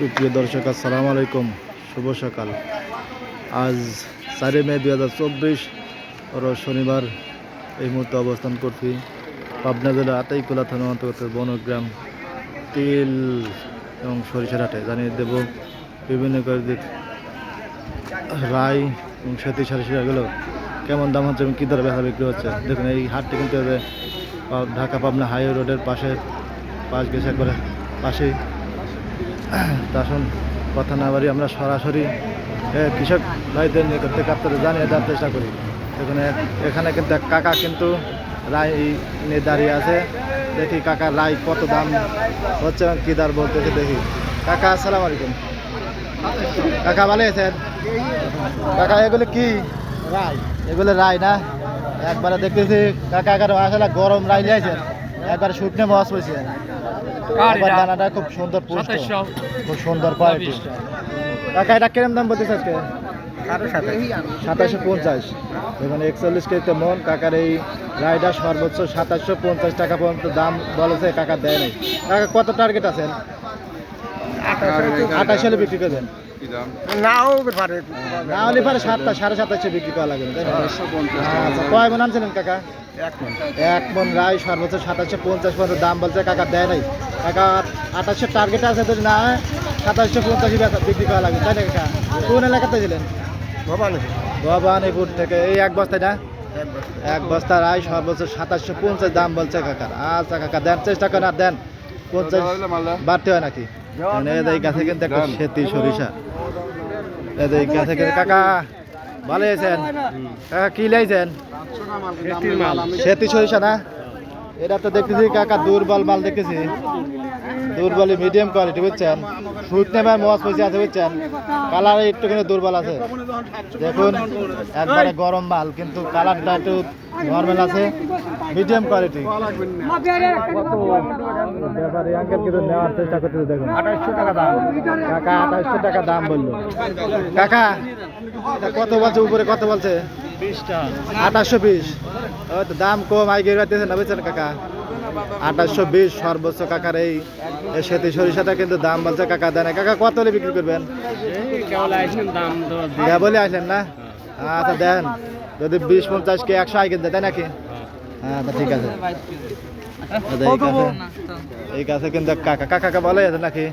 সুপ্রিয় দর্শক, আসসালামু আলাইকুম। শুভ সকাল। আজ চারই মে দুই হাজার চব্বিশ শনিবার এই মুহূর্তে অবস্থান করছি পাবনা জেলা আতাইকুলা থানা অন্তর্গত বনগ্রাম তিল এবং সরিষার হাটে। জানিয়ে দেব বিভিন্ন কয়েকদিক রায় এবং সেতী সরিষাগুলো কেমন দাম হচ্ছে এবং কী দরে বেচা বিক্রি হচ্ছে। দেখুন, এই হাটটি কিন্তু ঢাকা পাবনা হাইওয়ে রোডের পাশে, পাশ গেছে করে পাশেই। তখন কথা না বাড়ি আমরা সরাসরি কৃষক ভাইদের নিকট থেকে আপনাদের জানিয়ে দেওয়ার চেষ্টা করি। এখানে এখানে কিন্তু কাকা কিন্তু রায় নিয়ে দাঁড়িয়ে আছে। দেখি কাকা রায় কত দাম হচ্ছে এবং কী দার বলতেছে দেখি। কাকা আসসালামু আলাইকুম। কাকা ভালো আছেন? কাকা এগুলো কি? রায়। এগুলো রায় না? একবারে দেখতেছি কাকা এগারো আসলে গরম রায় নিয়েছেন একবার শুকনো মাছ হয়েছে একবার দানাটা খুব সুন্দর পুষ্ট। খুব সুন্দর কোয়ালিটি টাকা এটা কিরম দাম বলতেছে আজকে? সাতাশশো পঞ্চাশ। দেখুন একচল্লিশ কেজিতে মন। কাকার এই রাইডার সর্বোচ্চ সাতাশশো পঞ্চাশ টাকা পর্যন্ত দাম বলেছে কাকা দেয় নাই। কাকা কত টার্গেট আছেন? আঠাশ হলে বিক্রি করবেন নাও পারে। না হলে পারে সাতটা সাড়ে সাতাশশো বিক্রি করা লাগবে তাই না? আচ্ছা কয় মন আনছিলেন কাকা? এক মন। রায় সর্বোচ্চ সাতাশশো পঞ্চাশ পর্যন্ত দাম বলছে কাকা দেয় নাই। কাকা আঠাশশো টার্গেট আছে যদি না সাতাশশো পঞ্চাশ বিক্রি করা লাগবে তাই না কাকা? কোন এলাকাতে ছিলেন? ভবানীপুর। থেকে। এই এক বস্তায় না? এক বস্তা। রায় সর্বোচ্চ সাতাশশো পঞ্চাশ দাম বলছে কাকার আচ্ছা কাকা দেন চেষ্টা করেন আর দেন। পঞ্চাশ বাড়তে হয় নাকি? এই এই গাছে কিন্তু একটা সেতি সরিষা এই যে এই গাছে কিন্তু কাকা ভালো আছেন? কাকা কি লাইছেন? সেতি সরিষা না? এটা তো দেখতেছি কাকা দুর্বল মাল দেখতেছি। দুর্বল মিডিয়াম কোয়ালিটি বুঝছেন? ফ্রুট নেবার মজ পয়সা আছে বুঝছেন? কালার একটুখানি দুর্বল আছে। দেখুন একবারে গরম মাল কিন্তু কালারটা একটু নর্মাল আছে। মিডিয়াম কোয়ালিটি ব্যাপারে আঙ্কেল কিন্তু নেওয়ার চেষ্টা করতেছে দেখুন। আঠাশশো টাকা দাম। কাকা আঠাশশো টাকা দাম বলল। কাকা কত বলছে উপরে কত বলছে? আঠাশশো বিশ। তো দাম কম আই গেছে না বুঝছেন কাকা? আঠাশশো বিশ সর্বোচ্চ কাকার এই এই সরিষাটা কিন্তু দাম বলছে কাকা দেয় না। কাকা কত হলে বিক্রি করবেন? দেয়া বলে আসেন না? আচ্ছা দেন। যদি বিশ পঞ্চাশ কে একশো আই কিনতে তাই নাকি? হ্যাঁ তা ঠিক আছে। আচ্ছা, এই কাছে এই কাছে কিন্তু কাকা কাকা বলে আছে নাকি?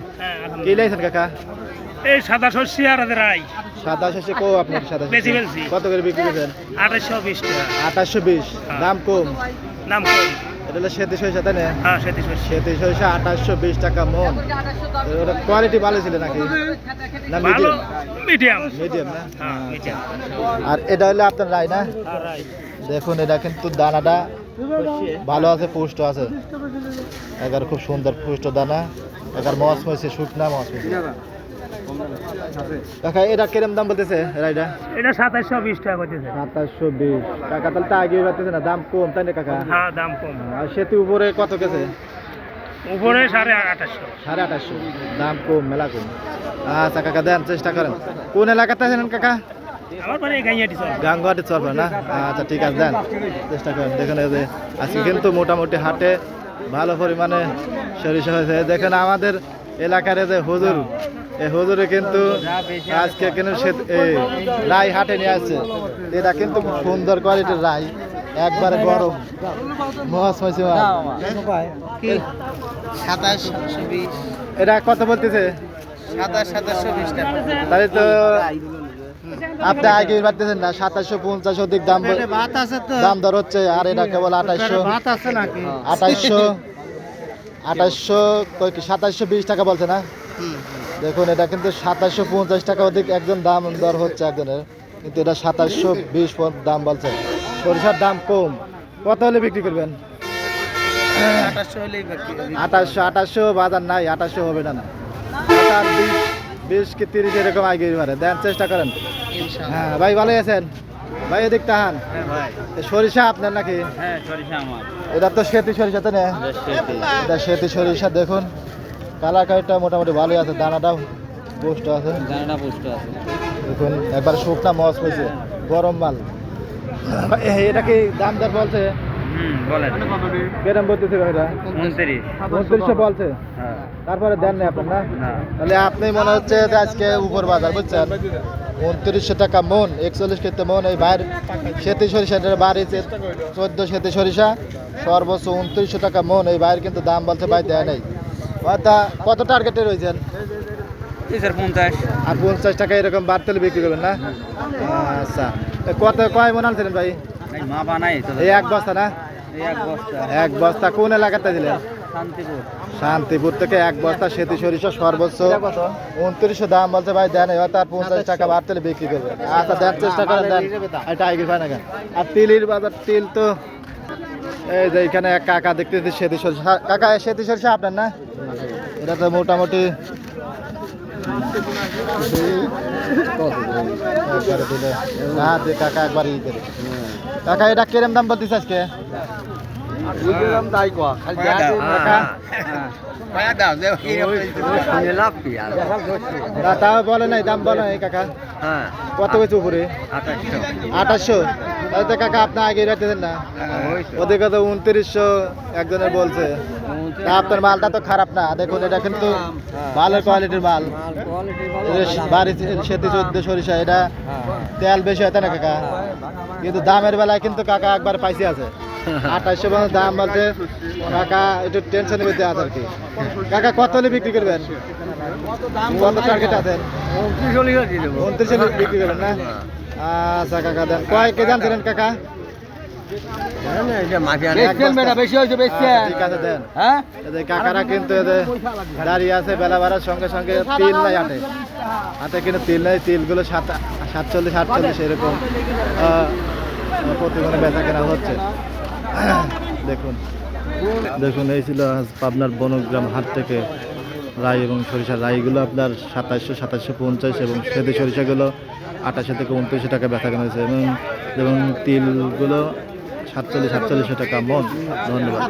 কি লাইছেন কাকা? এই সাদা শস্য আর রাই সাদা শস্য কো আপনার সাদা বেশি? ফেলছি। কত করে বিক্রি করবেন? আঠাশশো বিশ টাকা। আঠাশশো বিশ। হ্যাঁ। দাম কম? দাম কম। এটা হলো সেতী সরিষা তাই না? হ্যাঁ সেটি শস্য। সেতী সরিষা আঠাশশো বিশ টাকা মন। ওটা কোয়ালিটি ভালো ছিল নাকি? না মিডিয়াম মিডিয়াম মিডিয়াম না? হ্যাঁ আর এটা হলো আপনার রায় না? দেখুন এটা কিন্তু দানাটা ভালো আছে পুষ্ট আছে। এগার খুব সুন্দর পুষ্ট দানা। এগার মস মইছে শুকনা মস মইছে কাকা এটা কিরম দাম বলতেছে রাইডা? এটা সাতাশশো বিশ টাকা করতেছে সাতাশশো বিশ। কাকা তাহলে তো আগে না দাম কম তাই না কাকা? হ্যাঁ দাম কম। আর সেতু উপরে কত গেছে? উপরে সাড়ে আঠাশশো। সাড়ে আঠাশশো। দাম কম মেলা কম। আচ্ছা কাকা দেন চেষ্টা করেন। কোন এলাকাতে আছেন কাকা? গাঙ্গুয়াটি চলবে না? আচ্ছা ঠিক আছে দেন চেষ্টা করেন। দেখেন যে আজকে কিন্তু মোটামুটি হাটে ভালো পরিমাণে সরিষা হয়েছে। দেখেন আমাদের এলাকার যে হুজুর হুজুরে কিন্তু আজকে কিন্তু সে- রাই হাটে নিয়ে আসছে। এটা কিন্তু সুন্দর কোয়ালিটির রাই একবারে গরম। মহাস কি? সাতাশ এটা কত বলতেছে? সাতাশ সাতাশশো বিশ টাকা। তাহলে তো আপনি আগে পারতেছেন না সাতাশশো পঞ্চাশ অধিক দাম দাম দর হচ্ছে আর এটা কেবল আঠাশশো। আঠাশশো আঠাশশো কি সাতাশশো বিশ টাকা বলছে না। দেখুন এটা কিন্তু সাতাশশো পঞ্চাশ টাকা অধিক একজন দাম দর হচ্ছে একজনের। কিন্তু এটা সাতাশশো বিশ দাম বলছে। সরিষার দাম কম। কত হলে বিক্রি করবেন? আঠাশশো আঠাশশো বাজার নাই আঠাশশো হবে না না। বিশ কি তিরিশ এরকম আগে পারে দেন চেষ্টা করেন। হ্যাঁ ভাই ভালো আছেন? ভাই এদিক তাহান। হ্যাঁ সরিষা আপনার নাকি? হ্যাঁ এটা তো সেতি সরিষা তো না? এটা সেতি সরিষা দেখুন। কালার কালারটা মোটামুটি ভালোই আছে দানাটাও পোস্ট আছে। দানাটা পুষ্ট আছে। দেখুন একবার শুকনা মস হয়েছে গরম মাল। এটা কি দাম দর বলছে? হ্যাঁ। তারপরে দেন না আপনার না? তাহলে আপনি মনে হচ্ছে আজকে উপর বাজার বুঝছেন? উনত্রিশশো টাকা মন একচল্লিশ কেতে মন এই বাইর সেতি সরিষা বাড়ি চোদ্দ সেতি সরিষা সর্বোচ্চ উনত্রিশশো টাকা মন এই বাইর কিন্তু দাম বলছে ভাই দেয় নাই। কত টার্গেটে রয়েছেন? আর পঞ্চাশ টাকা এরকম বাড়তেলে বিক্রি করবেন না? আচ্ছা। কত কয় মন আনছিলেন ভাই? এই এক বস্তা না? এক বস্তা। কোন এলাকাতে দিলেন? শান্তিপুর। শান্তিপুর থেকে এক বস্তা সেতি সরিষা সর্বোচ্চ উনত্রিশশো দাম বলছে ভাই দেন এবার তার পঞ্চাশ টাকা বাড়তে বিক্রি করবে আচ্ছা দেন চেষ্টা করেন দেন। আর টাইগার ভাই না আর তিলির বাজার তিল তো এই যে এখানে কাকা দেখতেছি সেতি সরিষা। কাকা, এই সেতি সরিষা আপনার না? এটা তো মোটামুটি দে কাকা একবার কাকা, এটা কিরম দাম বলতিস আজকে? কাকা না তাও বলে নাই দাম বলে নাই কাকা কত হয়েছে উপরে আঠাশশো। তাহলে কাকা আপনি আগে রাখতে দেন না ওদিকে তো উনত্রিশশো একজনের বলছে আপনার মালটা তো খারাপ না দেখুন এটা কিন্তু ভালো কোয়ালিটির মাল বাড়ি সেতি চোদ্দ সরিষা এটা তেল বেশি হয় তাই না কাকা কিন্তু দামের বেলায় কিন্তু কাকা একবার পাইছে আছে আঠাশশো দাম বলতে কাকা একটু টেনশনের মধ্যে আছে আর কি? কাকা কত হলে বিক্রি করবেন? কত টার্গেট আছেন উনত্রিশে বিক্রি করবেন না? আচ্ছা কাকা দেন। কয় কেজি আনছিলেন কাকা? বেশি আচ্ছা, ঠিক আছে দেন। হ্যাঁ? কাকারা কিন্তু দাঁড়িয়ে আছে বেলা বাড়ার সঙ্গে সঙ্গে তিল নাই হাটে। হাতে কিন্তু তিল নাই তিলগুলো সাত সাতচল্লিশ আটচল্লিশ এরকম প্রতিদিনে বেচা কেনা হচ্ছে। দেখুন। দেখুন, এই ছিল পাবনার বনগ্রাম হাট থেকে রাই এবং সরিষা রাইগুলো আপনার সাতাশশো সাতাশশো পঞ্চাশ এবং সেদি সরিষাগুলো আঠাশশো থেকে উনত্রিশশো টাকা ব্যথা কেনা হয়েছে এবং এবং তিলগুলো সাতচল্লিশ, সাতচল্লিশশো টাকা মন। ধন্যবাদ।